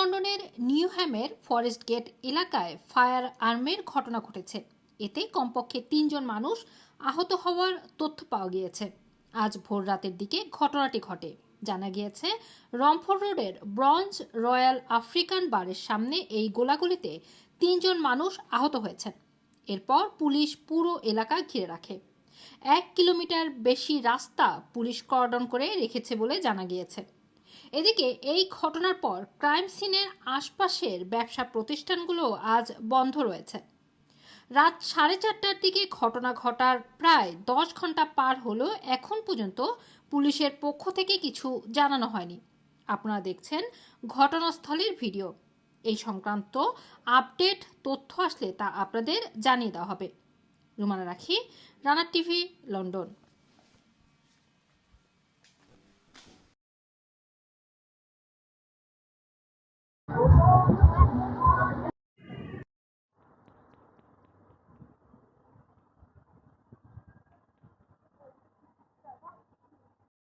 লন্ডনের নিউহ্যামের forest gate এলাকায় ফায়ার আর্মের ঘটনা ঘটেছে। এতে কমপক্ষে তিনজন মানুষ আহত হওয়ার তথ্য পাওয়া গিয়েছে। আজ ভোর রাতের দিকে ঘটনাটি ঘটে। জানা গিয়েছে রমফোর রোডের ব্রঞ্জ রয়্যাল আফ্রিকান বারের সামনে এই গোলাগুলিতে তিনজন মানুষ আহত হয়েছেন। এরপর পুলিশ পুরো এলাকা ঘিরে রাখে। এক কিলোমিটার বেশি রাস্তা পুলিশ কর্ডন করে রেখেছে বলে জানা গিয়েছে। এদিকে, এই ঘটনার পর ক্রাইম সিনের আশপাশের ব্যবসা প্রতিষ্ঠানগুলো আজ বন্ধ রয়েছে। রাত সাড়ে চারটার দিকে ঘটনা ঘটার প্রায় দশ ঘণ্টা পার হলেও এখন পর্যন্ত পুলিশের পক্ষ থেকে কিছু জানানো হয়নি। আপনারা দেখছেন ঘটনাস্থলের ভিডিও। এই সংক্রান্ত আপডেট, তথ্য আসলে তা আপনাদের জানিয়ে দেওয়া হবে। রুমানা রাখি রানার টিভি, লন্ডন।